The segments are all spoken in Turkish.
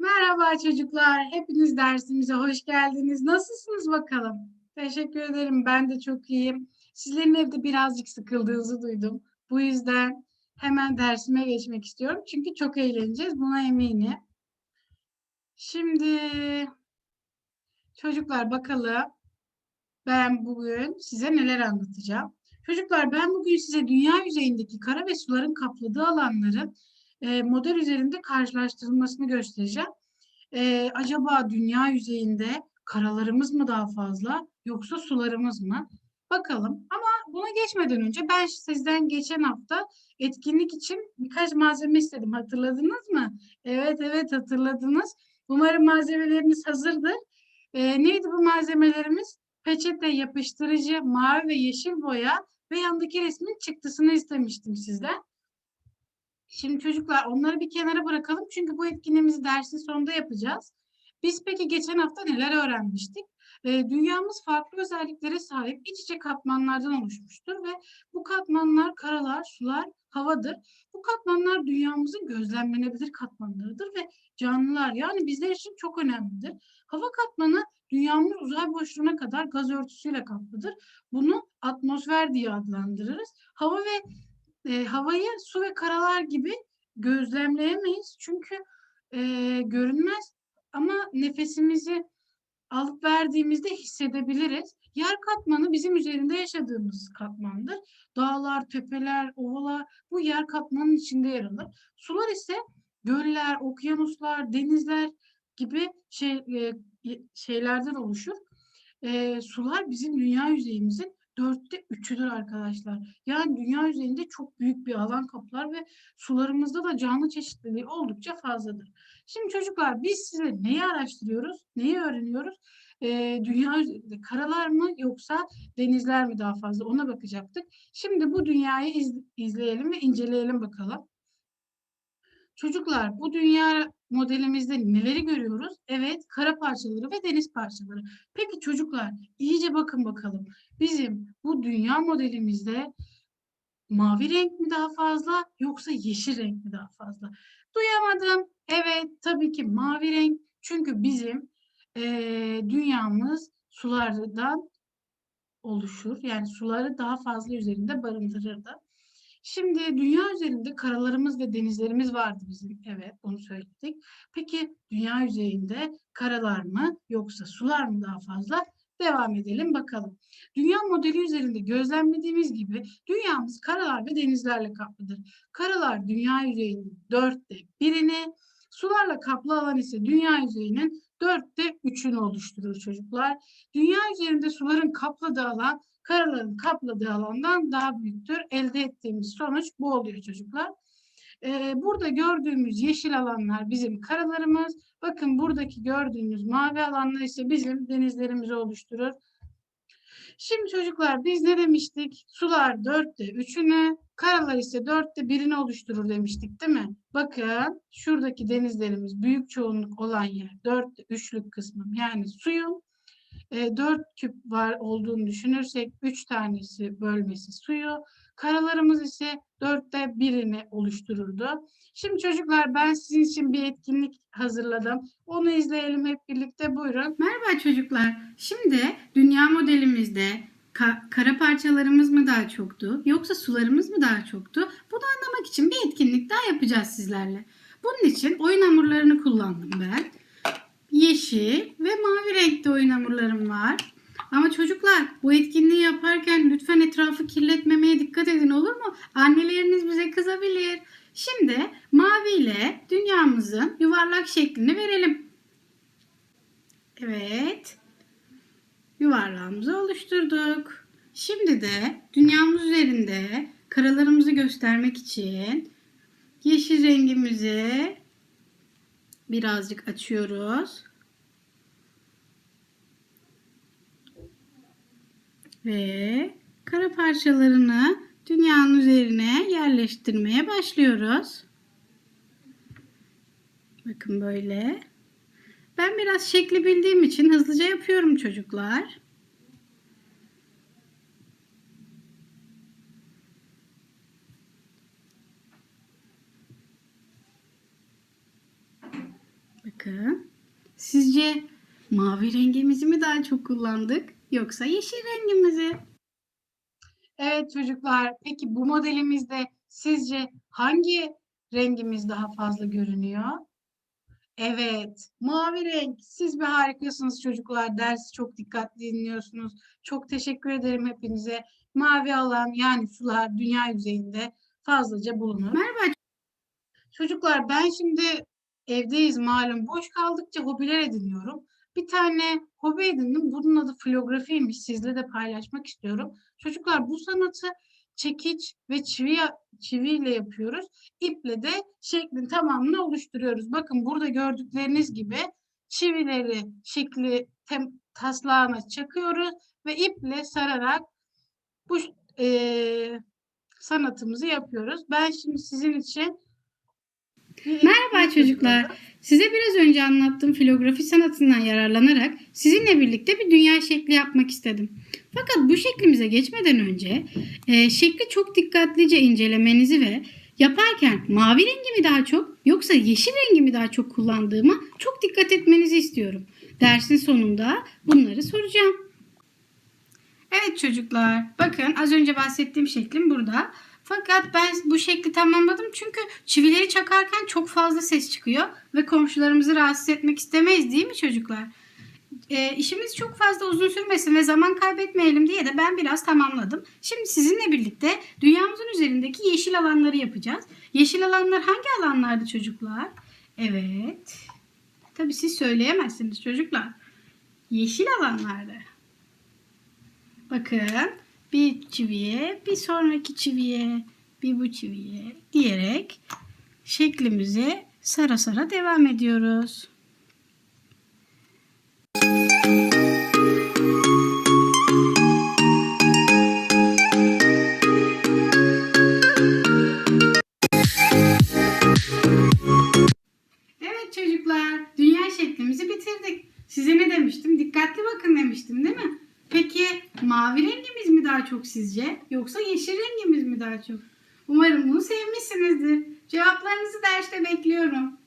Merhaba çocuklar. Hepiniz dersimize hoş geldiniz. Nasılsınız bakalım? Teşekkür ederim. Ben de çok iyiyim. Sizlerin evde birazcık sıkıldığınızı duydum. Bu yüzden hemen dersime geçmek istiyorum. Çünkü çok eğleneceğiz. Buna eminim. Şimdi çocuklar bakalım ben bugün size neler anlatacağım. Çocuklar ben bugün size dünya yüzeyindeki kara ve suların kapladığı alanların e, model üzerinde karşılaştırılmasını göstereceğim. E, acaba dünya yüzeyinde karalarımız mı daha fazla yoksa sularımız mı? Bakalım. Ama buna geçmeden önce ben sizden geçen hafta etkinlik için birkaç malzeme istedim. Hatırladınız mı? Evet evet hatırladınız. Umarım malzemeleriniz hazırdır. E, neydi bu malzemelerimiz? Peçete, yapıştırıcı, mavi ve yeşil boya ve yandaki resmin çıktısını istemiştim sizden. Şimdi çocuklar onları bir kenara bırakalım çünkü bu etkinliğimizi dersin sonunda yapacağız. Biz peki geçen hafta neler öğrenmiştik? Ee, dünyamız farklı özelliklere sahip iç içe katmanlardan oluşmuştur ve bu katmanlar karalar, sular, havadır. Bu katmanlar dünyamızın gözlemlenebilir katmanlarıdır ve canlılar yani bizler için çok önemlidir. Hava katmanı dünyamız uzay boşluğuna kadar gaz örtüsüyle kaplıdır. Bunu atmosfer diye adlandırırız. Hava ve e, havayı su ve karalar gibi gözlemleyemeyiz. Çünkü e, görünmez ama nefesimizi alıp verdiğimizde hissedebiliriz. Yer katmanı bizim üzerinde yaşadığımız katmandır. Dağlar, tepeler, ovalar bu yer katmanın içinde yer alır. Sular ise göller, okyanuslar, denizler gibi şey, e, şeylerden oluşur. E, sular bizim dünya yüzeyimizin dörtte üçüdür arkadaşlar. Yani dünya yüzeyinde çok büyük bir alan kaplar ve sularımızda da canlı çeşitliliği oldukça fazladır. Şimdi çocuklar biz size neyi araştırıyoruz, neyi öğreniyoruz? Ee, dünya üzerinde karalar mı yoksa denizler mi daha fazla ona bakacaktık. Şimdi bu dünyayı iz, izleyelim ve inceleyelim bakalım. Çocuklar bu dünya modelimizde neleri görüyoruz? Evet, kara parçaları ve deniz parçaları. Peki çocuklar iyice bakın bakalım. Bizim bu dünya modelimizde mavi renk mi daha fazla yoksa yeşil renk mi daha fazla? Duyamadım. Evet, tabii ki mavi renk. Çünkü bizim e, dünyamız sulardan oluşur. Yani suları daha fazla üzerinde barındırırdı. Şimdi dünya üzerinde karalarımız ve denizlerimiz vardı bizim. Evet, onu söyledik. Peki dünya yüzeyinde karalar mı yoksa sular mı daha fazla? Devam edelim bakalım. Dünya modeli üzerinde gözlemlediğimiz gibi dünyamız karalar ve denizlerle kaplıdır. Karalar dünya yüzeyinin dörtte birini, sularla kaplı alan ise dünya yüzeyinin dörtte üçünü oluşturur çocuklar. Dünya üzerinde suların kapladığı alan karaların kapladığı alandan daha büyüktür. Elde ettiğimiz sonuç bu oluyor çocuklar. Ee, burada gördüğümüz yeşil alanlar bizim karalarımız. Bakın buradaki gördüğünüz mavi alanlar ise bizim denizlerimizi oluşturur. Şimdi çocuklar biz ne demiştik? Sular dörtte üçünü, karalar ise dörtte birini oluşturur demiştik değil mi? Bakın şuradaki denizlerimiz büyük çoğunluk olan yer dörtte üçlük kısmım yani suyun e, 4 küp var olduğunu düşünürsek 3 tanesi bölmesi suyu. Karalarımız ise dörtte birini oluştururdu. Şimdi çocuklar ben sizin için bir etkinlik hazırladım. Onu izleyelim hep birlikte buyurun. Merhaba çocuklar. Şimdi dünya modelimizde ka- kara parçalarımız mı daha çoktu yoksa sularımız mı daha çoktu? Bunu anlamak için bir etkinlik daha yapacağız sizlerle. Bunun için oyun hamurlarını kullandım ben. Yeşil ve mavi renkte oyun hamurlarım var. Ama çocuklar bu etkinliği yaparken lütfen etrafı kirletmemeye dikkat edin olur mu? Anneleriniz bize kızabilir. Şimdi mavi ile dünyamızın yuvarlak şeklini verelim. Evet. Yuvarlağımızı oluşturduk. Şimdi de dünyamız üzerinde karalarımızı göstermek için yeşil rengimizi birazcık açıyoruz. Ve kara parçalarını dünyanın üzerine yerleştirmeye başlıyoruz. Bakın böyle. Ben biraz şekli bildiğim için hızlıca yapıyorum çocuklar. Bakın. Sizce mavi rengimizi mi daha çok kullandık yoksa yeşil rengimizi? Evet çocuklar, peki bu modelimizde sizce hangi rengimiz daha fazla görünüyor? Evet, mavi renk. Siz bir harikasınız çocuklar. Dersi çok dikkatli dinliyorsunuz. Çok teşekkür ederim hepinize. Mavi alan yani sular dünya yüzeyinde fazlaca bulunur. Merhaba Çocuklar ben şimdi evdeyiz malum boş kaldıkça hobiler ediniyorum. Bir tane hobi edindim. Bunun adı filografiymiş. Sizle de paylaşmak istiyorum. Çocuklar bu sanatı çekiç ve çivi çiviyle yapıyoruz. İple de şeklin tamamını oluşturuyoruz. Bakın burada gördükleriniz gibi çivileri şekli tem, taslağına çakıyoruz ve iple sararak bu eee, sanatımızı yapıyoruz. Ben şimdi sizin için Merhaba çocuklar. Size biraz önce anlattığım filografi sanatından yararlanarak sizinle birlikte bir dünya şekli yapmak istedim. Fakat bu şeklimize geçmeden önce e, şekli çok dikkatlice incelemenizi ve yaparken mavi rengi mi daha çok yoksa yeşil rengi mi daha çok kullandığıma çok dikkat etmenizi istiyorum. Dersin sonunda bunları soracağım. Evet çocuklar, bakın az önce bahsettiğim şeklim burada. Fakat ben bu şekli tamamladım çünkü çivileri çakarken çok fazla ses çıkıyor ve komşularımızı rahatsız etmek istemeyiz değil mi çocuklar? E, işimiz çok fazla uzun sürmesin ve zaman kaybetmeyelim diye de ben biraz tamamladım. Şimdi sizinle birlikte dünyamızın üzerindeki yeşil alanları yapacağız. Yeşil alanlar hangi alanlardı çocuklar? Evet. Tabii siz söyleyemezsiniz çocuklar. Yeşil alanlarda. Bakın bir çiviye, bir sonraki çiviye, bir bu çiviye diyerek şeklimize sara sara devam ediyoruz. Evet çocuklar, dünya şeklimizi bitirdik. Size ne demiştim? Dikkatli bakın demiştim değil mi? Peki mavi rengimiz mi daha çok sizce? Yoksa yeşil rengimiz mi daha çok? Umarım bunu sevmişsinizdir. Cevaplarınızı derste bekliyorum.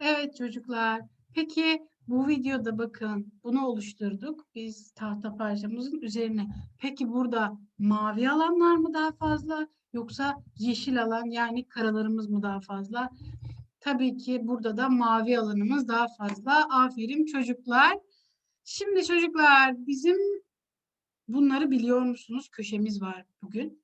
Evet çocuklar. Peki bu videoda bakın bunu oluşturduk biz tahta parçamızın üzerine. Peki burada mavi alanlar mı daha fazla yoksa yeşil alan yani karalarımız mı daha fazla? Tabii ki burada da mavi alanımız daha fazla. Aferin çocuklar. Şimdi çocuklar bizim bunları biliyor musunuz? Köşemiz var bugün.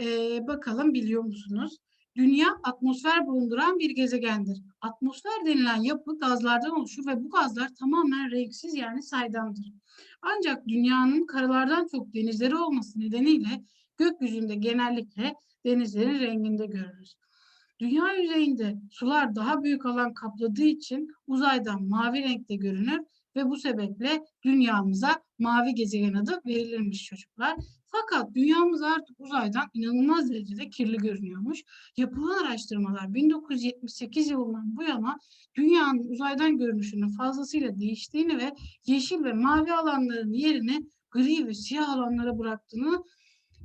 Ee, bakalım biliyor musunuz? Dünya atmosfer bulunduran bir gezegendir. Atmosfer denilen yapı gazlardan oluşur ve bu gazlar tamamen renksiz yani saydamdır. Ancak dünyanın karalardan çok denizleri olması nedeniyle gökyüzünde genellikle denizlerin renginde görürüz. Dünya yüzeyinde sular daha büyük alan kapladığı için uzaydan mavi renkte görünür ve bu sebeple dünyamıza mavi gezegen adı verilirmiş çocuklar. Fakat dünyamız artık uzaydan inanılmaz derecede kirli görünüyormuş. Yapılan araştırmalar 1978 yılından bu yana dünyanın uzaydan görünüşünün fazlasıyla değiştiğini ve yeşil ve mavi alanların yerini gri ve siyah alanlara bıraktığını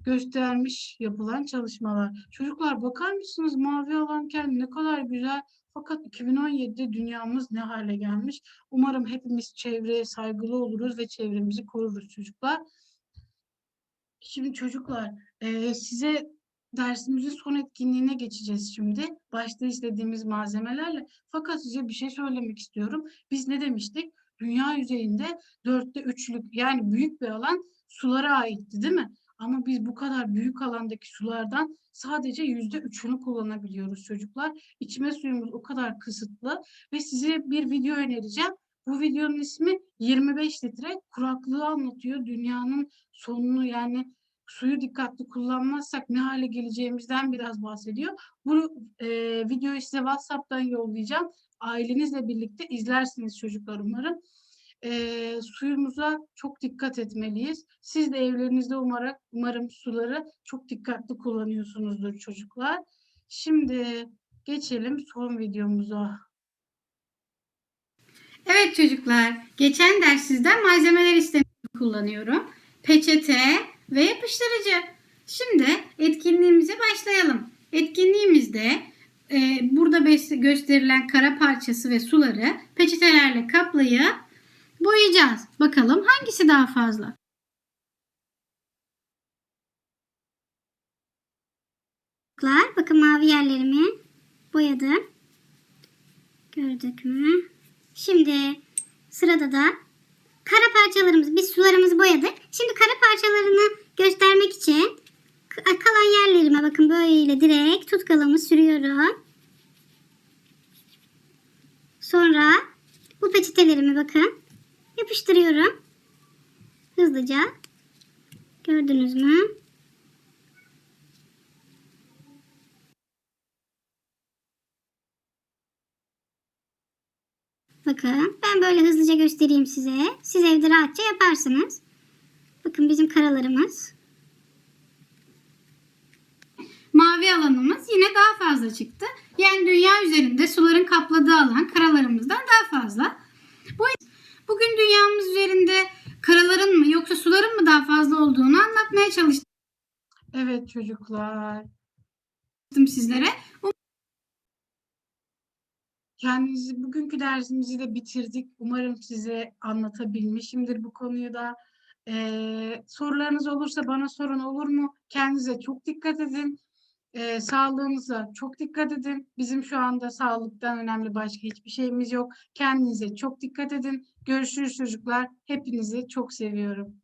göstermiş yapılan çalışmalar. Çocuklar bakar mısınız mavi alanken ne kadar güzel fakat 2017'de dünyamız ne hale gelmiş. Umarım hepimiz çevreye saygılı oluruz ve çevremizi koruruz çocuklar. Şimdi çocuklar eee, size dersimizin son etkinliğine geçeceğiz şimdi. Başta istediğimiz malzemelerle. Fakat size bir şey söylemek istiyorum. Biz ne demiştik? Dünya yüzeyinde dörtte üçlük yani büyük bir alan sulara aitti değil mi? Ama biz bu kadar büyük alandaki sulardan sadece yüzde üçünü kullanabiliyoruz çocuklar. İçme suyumuz o kadar kısıtlı ve size bir video önereceğim. Bu videonun ismi 25 litre kuraklığı anlatıyor. Dünyanın sonunu yani suyu dikkatli kullanmazsak ne hale geleceğimizden biraz bahsediyor. Bu e, videoyu size WhatsApp'tan yollayacağım. Ailenizle birlikte izlersiniz çocuklar umarım. E, suyumuza çok dikkat etmeliyiz. Siz de evlerinizde umarım, umarım suları çok dikkatli kullanıyorsunuzdur çocuklar. Şimdi geçelim son videomuza. Evet çocuklar, geçen ders sizden malzemeler istemiştim kullanıyorum. Peçete ve yapıştırıcı. Şimdi etkinliğimize başlayalım. Etkinliğimizde e, burada gösterilen kara parçası ve suları peçetelerle kaplayıp boyayacağız. Bakalım hangisi daha fazla? Bakın mavi yerlerimi boyadım. Gördük mü? Şimdi sırada da kara parçalarımızı, biz sularımızı boyadık. Şimdi kara parçalarını göstermek için kalan yerlerime bakın böyle direkt tutkalımı sürüyorum. Sonra bu peçetelerimi bakın yapıştırıyorum. Hızlıca. Gördünüz mü? Bakın ben böyle hızlıca göstereyim size. Siz evde rahatça yaparsınız. Bakın bizim karalarımız. Mavi alanımız yine daha fazla çıktı. Yani dünya üzerinde suların kapladığı alan karalarımızdan daha fazla. Bu bugün dünyamız üzerinde karaların mı yoksa suların mı daha fazla olduğunu anlatmaya çalıştım Evet çocuklar. sizlere. Kendinizi bugünkü dersimizi de bitirdik. Umarım size anlatabilmişimdir bu konuyu da. Ee, sorularınız olursa bana sorun olur mu? Kendinize çok dikkat edin. Ee, sağlığınıza çok dikkat edin. Bizim şu anda sağlıktan önemli başka hiçbir şeyimiz yok. Kendinize çok dikkat edin. Görüşürüz çocuklar. Hepinizi çok seviyorum.